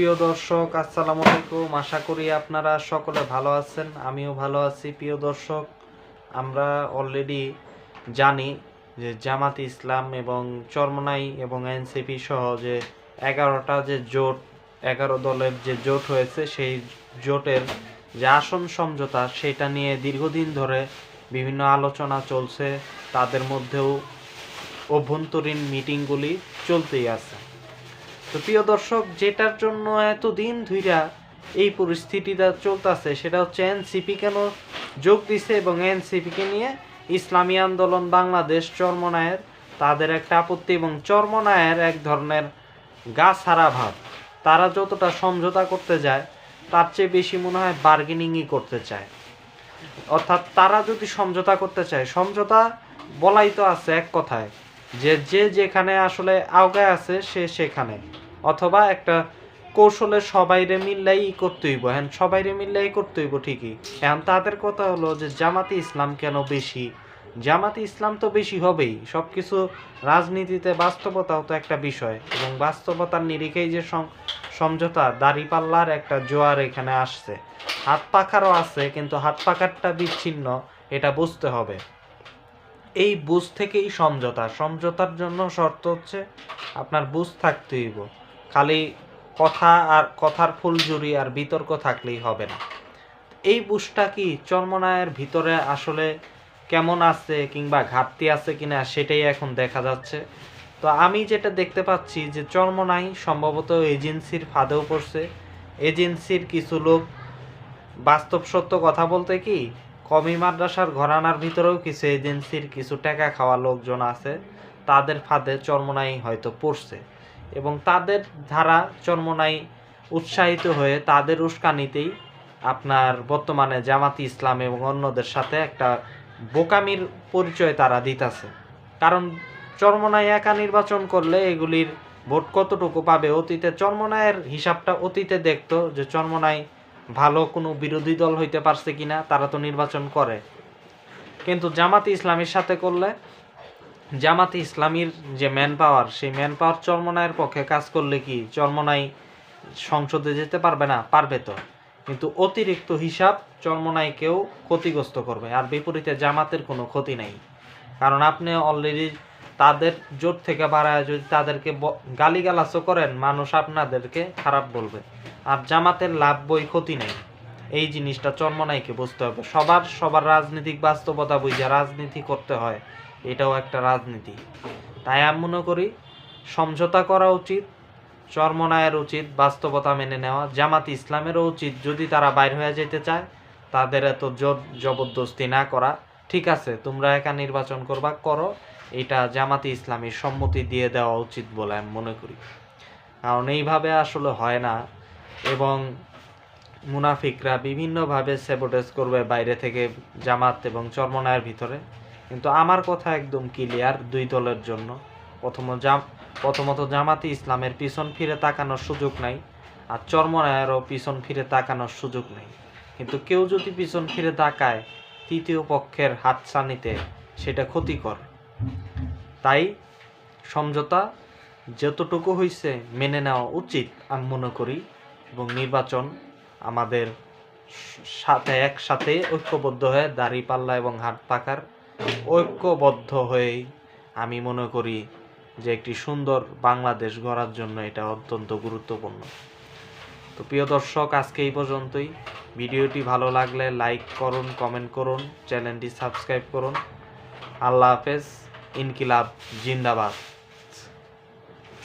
প্রিয় দর্শক, আসসালামু আলাইকুম। আশা করি আপনারা সকলে ভালো আছেন, আমিও ভালো আছি। প্রিয় দর্শক, আমরা অলরেডি জানি যে জামাত ইসলাম এবং চরমনাই এবং এনসিপি সহ যে এগারোটা যে জোট, এগারো দলের যে জোট হয়েছে, সেই জোটের যে আসন সমঝোতা, সেটা নিয়ে দীর্ঘদিন ধরে বিভিন্ন আলোচনা চলছে। তাদের মধ্যেও অভ্যন্তরীণ মিটিংগুলি চলতেই আছে। তো প্রিয় দর্শক, যেটার জন্য এতদিন ধইরা এই পরিস্থিতিটা চলতেছে সেটা হচ্ছে এনসিপি কেন যোগ দিছে এবং এনসিপিকে নিয়ে ইসলামী আন্দোলন বাংলাদেশ চরমনায়ের তাদের একটা আপত্তি এবং চরমনায়ের এক ধরনের গা ছাড়া ভাব। তারা যতটা সমঝোতা করতে যায়, তার চেয়ে বেশি মনে হয় বার্গেনিংই করতে চায়। অর্থাৎ তারা যদি সমঝোতা করতে চায়, সমঝোতা বলাই তো আছে এক কথায়। যে যে যেখানে আসলে আওগায় আছে, সে সেখানে। অথবা একটা কৌশলে সবাইরে মিল্লাই করতে হইব। হ্যাঁ সবাইরে মিল্লাই করতে হইব ঠিকই। এখন তাদের কথা হলো যে, জামাতি ইসলাম কেন বেশি? জামাতি ইসলাম তো বেশি হবেই। সব কিছু রাজনীতিতে বাস্তবতাও তো একটা বিষয়। এবং বাস্তবতার নিরিখেই যে সম- সমঝোতা দাড়িপাল্লার একটা জোয়ার এখানে আসছে। হাত পাখারও আছে, কিন্তু হাত পাখারটা বিচ্ছিন্ন, এটা বুঝতে হবে। এই বুঝ থেকেই সমঝোতা। সমঝোতার জন্য শর্ত হচ্ছে আপনার বুঝ থাকতে হইব। খালি কথা আর কথার ফুলজুরি আর বিতর্ক থাকলেই হবে না। এই বুঝটা কি চর্মনায়ের ভিতরে আসলে কেমন আছে কিংবা ঘাটতি আছে কিনা সেটাই এখন দেখা যাচ্ছে। তো আমি যেটা দেখতে পাচ্ছি যে চর্মনাই সম্ভবত এজেন্সির ফাঁদেও পড়ছে। এজেন্সির কিছু লোক বাস্তব সত্য কথা বলতে কি কমি মাদ্রাসার ঘরানার ভিতরেও কিছু এজেন্সির কিছু টাকা খাওয়া লোকজন আছে। তাদের ফাঁদে চর্মনাই হয়তো পড়ছে। এবং তাদের ধারা চর্মনাই উৎসাহিত হয়ে তাদের উস্কানিতেই আপনার বর্তমানে জামাতি ইসলাম এবং অন্যদের সাথে একটা বোকামির পরিচয় তারা দিতেছে। কারণ চর্মনাই একা নির্বাচন করলে এগুলির ভোট কতটুকু পাবে অতীতে? চর্মনায়ের হিসাবটা অতীতে দেখতো যে চর্মনাই ভালো কোনো বিরোধী দল হইতে পারছে কিনা তারা তো নির্বাচন করে। কিন্তু জামাতি ইসলামের সাথে করলে, জামাতি ইসলামীর যে ম্যান পাওয়ার, সেই ম্যান পাওয়ার চর্মনায়ের পক্ষে কাজ করলে কি চর্মনাই সংসদে যেতে পারবে না? পারবে তো। কিন্তু অতিরিক্ত হিসাব চর্মনাইকেও ক্ষতিগ্রস্ত করবে। আর বিপরীতে জামাতের কোনো ক্ষতি নাই। কারণ আপনি অলরেডি তাদের জোট থেকে বাড়ায় যদি তাদেরকে গালিগালাজও করেন, মানুষ আপনাদেরকে খারাপ বলবে। আর জামাতের লাভ বই ক্ষতি নেই। এই জিনিসটা চর্মনাইকে বুঝতে হবে। সবার সবার রাজনৈতিক বাস্তবতা বুঝে রাজনীতি করতে হয়। এটাও একটা রাজনীতি। তাই আমি মনে করি, সমঝোতা করা উচিত, চর্মনায়ের উচিত বাস্তবতা মেনে নেওয়া। জামাত ইসলামেরও উচিত যদি তারা বাইর হয়ে যেতে চায়, তাদের এত জবরদস্তি না করা। ঠিক আছে, তোমরা একা নির্বাচন করবা, করো। এটা জামাতি ইসলামের সম্মতি দিয়ে দেওয়া উচিত বলে আমি মনে করি। কারণ এইভাবে আসলে হয় না। এবং মুনাফিকরা বিভিন্নভাবে সেবোটেজ করবে বাইরে থেকে জামাত এবং চর্মনায়ের ভিতরে। কিন্তু আমার কথা একদম ক্লিয়ার দুই দলের জন্য। প্রথম জাম প্রথমত জামাতি ইসলামের পিছন ফিরে তাকানোর সুযোগ নাই আর চর্মনায়েরও পিছন ফিরে তাকানোর সুযোগ নেই। কিন্তু কেউ যদি পিছন ফিরে তাকায়, তৃতীয় পক্ষের হাতছানিতে সেটা ক্ষতিকর। তাই সমঝোতা যতটুকু হয়েছে মেনে নেওয়া উচিত আমি মনে করি। এবং নির্বাচন আমাদের সাথে একসাথে ঐক্যবদ্ধ হয়ে দাড়িপাল্লা এবং হাত পাকার ঐক্যবদ্ধ হয়েই আমি মনে করি যে একটি সুন্দর বাংলাদেশ গড়ার জন্য এটা অত্যন্ত গুরুত্বপূর্ণ। তো প্রিয় দর্শক, আজকে এই পর্যন্তই। ভিডিওটি ভালো লাগলে লাইক করুন, কমেন্ট করুন, চ্যানেলটি সাবস্ক্রাইব করুন। আল্লাহ হাফেজ, ইনকিলাব, জিন্দাবাদ।